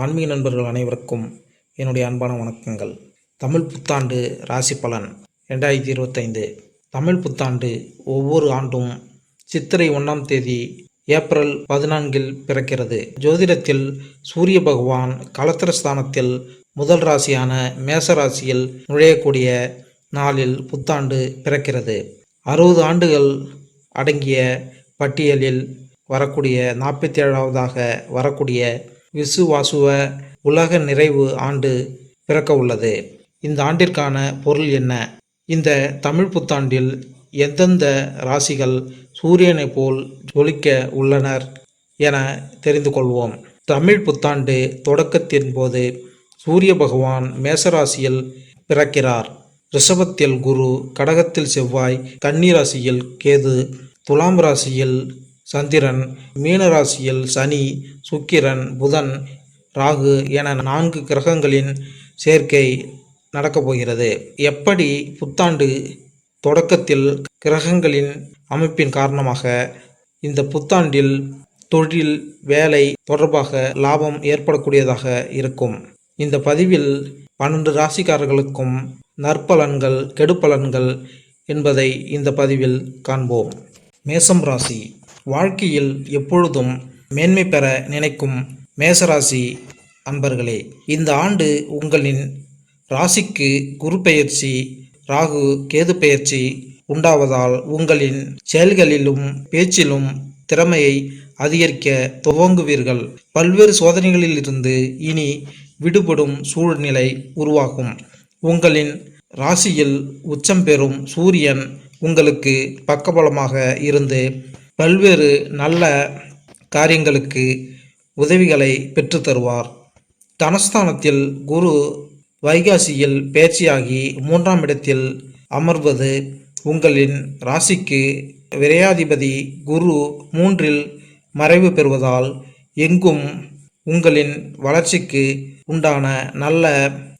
ஆன்மீக நண்பர்கள் அனைவருக்கும் என்னுடைய அன்பான வணக்கங்கள். தமிழ் புத்தாண்டு ராசி பலன் ரெண்டாயிரத்தி இருபத்தைந்து. தமிழ் புத்தாண்டு ஒவ்வொரு ஆண்டும் சித்திரை ஒன்றாம் தேதி ஏப்ரல் பதினான்கில் பிறக்கிறது. ஜோதிடத்தில் சூரிய பகவான் கலத்திரஸ்தானத்தில் முதல் ராசியான மேச ராசியில் நுழையக்கூடிய நாளில் புத்தாண்டு பிறக்கிறது. அறுபது ஆண்டுகள் அடங்கிய பட்டியலில் வரக்கூடிய நாற்பத்தி ஏழாவதாக வரக்கூடிய விசுவாசுவ உலக நிறைவு ஆண்டு பிறக்க உள்ளது. இந்த ஆண்டிற்கான பொருள் என்ன? இந்த தமிழ் புத்தாண்டில் எந்தெந்த ராசிகள் சூரியனைப் போல் ஜொலிக்க உள்ளனர் என தெரிந்து கொள்வோம். தமிழ் புத்தாண்டு தொடக்கத்தின் போது சூரிய பகவான் மேசராசியில் பிறக்கிறார். ரிஷபத்தில் குரு கடகத்தில் செவ்வாய் கன்னி ராசியில் கேது துலாம் ராசியில் சந்திரன் மீன ராசியில் சனி சுக்கிரன் புதன் ராகு என நான்கு கிரகங்களின் சேர்க்கை நடக்கப் போகிறது. எப்படி புத்தாண்டு தொடக்கத்தில் கிரகங்களின் அமைப்பின் காரணமாக இந்த புத்தாண்டில் தொழில் வேலை தொடர்பாக லாபம் ஏற்படக்கூடியதாக இருக்கும். இந்த பதிவில் பன்னெண்டு ராசிக்காரர்களுக்கும் நற்பலன்கள் கெடுப்பலன்கள் என்பதை இந்த பதிவில் காண்போம். மேசம் ராசி. வாழ்க்கையில் எப்பொழுதும் மேன்மை பெற நினைக்கும் மேசராசி அன்பர்களே இந்த ஆண்டு உங்களின் ராசிக்கு குரு பெயர்ச்சி ராகு கேது பெயர்ச்சி உண்டாவதால் உங்களின் செயல்களிலும் பேச்சிலும் திறமையை அதிகரிக்க துவங்குவீர்கள். பல்வேறு சோதனைகளிலிருந்து இனி விடுபடும் சூழ்நிலை உருவாகும். உங்களின் ராசியில் உச்சம் பெறும் சூரியன் உங்களுக்கு பக்கபலமாக இருந்து பல்வேறு நல்ல காரியங்களுக்கு உதவிகளை பெற்றுத்தருவார் தனஸ்தானத்தில் குரு வைகாசியில் பேச்சியாகி மூன்றாம் இடத்தில் அமர்வது உங்களின் ராசிக்கு விரையாதிபதி குரு மூன்றில் மறைவு பெறுவதால் எங்கும் உங்களின் வளர்ச்சிக்கு உண்டான நல்ல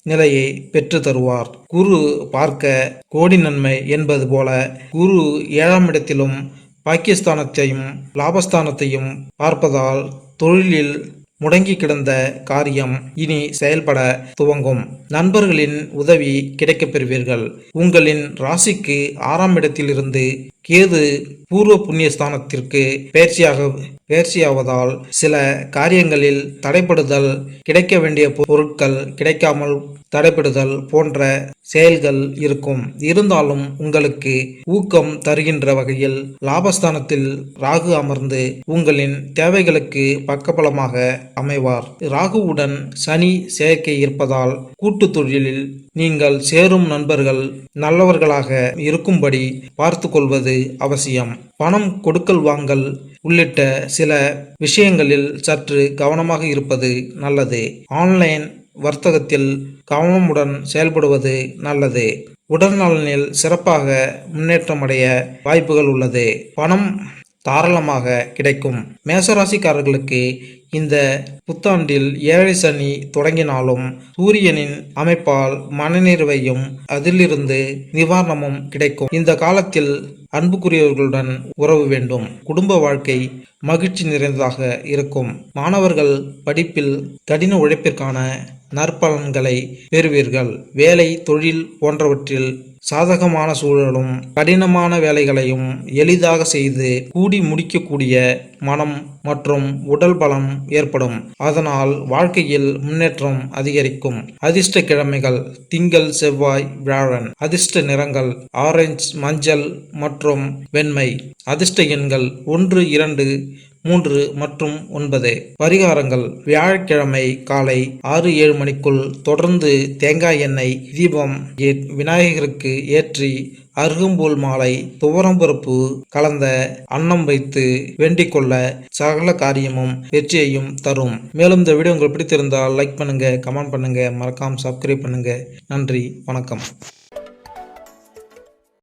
நிலையை பெற்று தருவார். குரு பார்க்க கோடி நன்மை என்பது போல குரு ஏழாம் இடத்திலும் பாகிஸ்தானத்தையும் லாபஸ்தானத்தையும் பார்ப்பதால் தொழிலில் முடங்கி கிடந்த காரியம் இனி செயல்பட துவங்கும். நண்பர்களின் உதவி கிடைக்கப் பெறுவீர்கள். உங்களின் ராசிக்கு ஆறாம் இடத்திலிருந்து கேது பூர்வ புண்ணிய ஸ்தானத்திற்கு பயிற்சியாக பயிற்சியாவதால் சில காரியங்களில் தடைப்படுதல் கிடைக்க வேண்டிய பொருட்கள் கிடைக்காமல் தடைப்படுதல் போன்ற செயல்கள் இருக்கும். இருந்தாலும் உங்களுக்கு ஊக்கம் தருகின்ற வகையில் லாபஸ்தானத்தில் ராகு அமர்ந்து உங்களின் தேவைகளுக்கு பக்கபலமாக அமைவார். ராகுவுடன் சனி செயற்கை இருப்பதால் கூட்டு தொழிலில் நீங்கள் சேரும் நண்பர்கள் நல்லவர்களாக இருக்கும்படி பார்த்து கொள்வது அவசியம். பணம் கொடுக்கல் வாங்கல் உள்ளிட்ட சில விஷயங்களில் சற்று கவனமாக இருப்பது நல்லது. ஆன்லைன் வர்த்தகத்தில் கவனமுடன் செயல்படுவது நல்லது. உடல்நலனில் சிறப்பாக முன்னேற்றமடைய வாய்ப்புகள் உள்ளது. பணம் தாராளமாக கிடைக்கும். மேசராசிக்காரர்களுக்கு இந்த புத்தாண்டில் ஏழை சனி தொடங்கினாலும் சூரியனின் அமைப்பால் மனநிறைவையும் அதிலிருந்து நிவாரணமும் கிடைக்கும். இந்த காலத்தில் அன்புக்குரியவர்களுடன் உறவு வேண்டும். குடும்ப வாழ்க்கை மகிழ்ச்சி நிறைந்ததாக இருக்கும். மாணவர்கள் படிப்பில் கடின உழைப்பிற்கான நற்பலன்களை பெறுவீர்கள். வேலை தொழில் போன்றவற்றில் சாதகமான சூழலும் கடினமான வேலைகளையும் எளிதாக செய்து கூடி முடிக்கக்கூடிய மனம் மற்றும் உடல் பலம் ஏற்படும். அதனால் வாழ்க்கையில் முன்னேற்றம் அதிகரிக்கும். அதிர்ஷ்ட கிழமைகள் திங்கள் செவ்வாய் வியாழன். அதிர்ஷ்ட நிறங்கள் ஆரஞ்சு மஞ்சள் மற்றும் வெண்மை. அதிர்ஷ்ட எண்கள் ஒன்று இரண்டு மூன்று மற்றும் ஒன்பது. பரிகாரங்கள் வியாழக்கிழமை காலை ஆறு ஏழு மணிக்குள் தொடர்ந்து தேங்காய் எண்ணெய் தீபம் விநாயகருக்கு ஏற்றி அருகும்போல் மாலை துவரம்பருப்பு கலந்த அன்னம் வைத்து வேண்டிக் கொள்ள சகல காரியமும் வெற்றியையும் தரும். மேலும் இந்த வீடியோ உங்களுக்கு பிடித்திருந்தால் லைக் பண்ணுங்க கமெண்ட் பண்ணுங்க மறக்காம சப்ஸ்கிரைப் பண்ணுங்க. நன்றி வணக்கம்.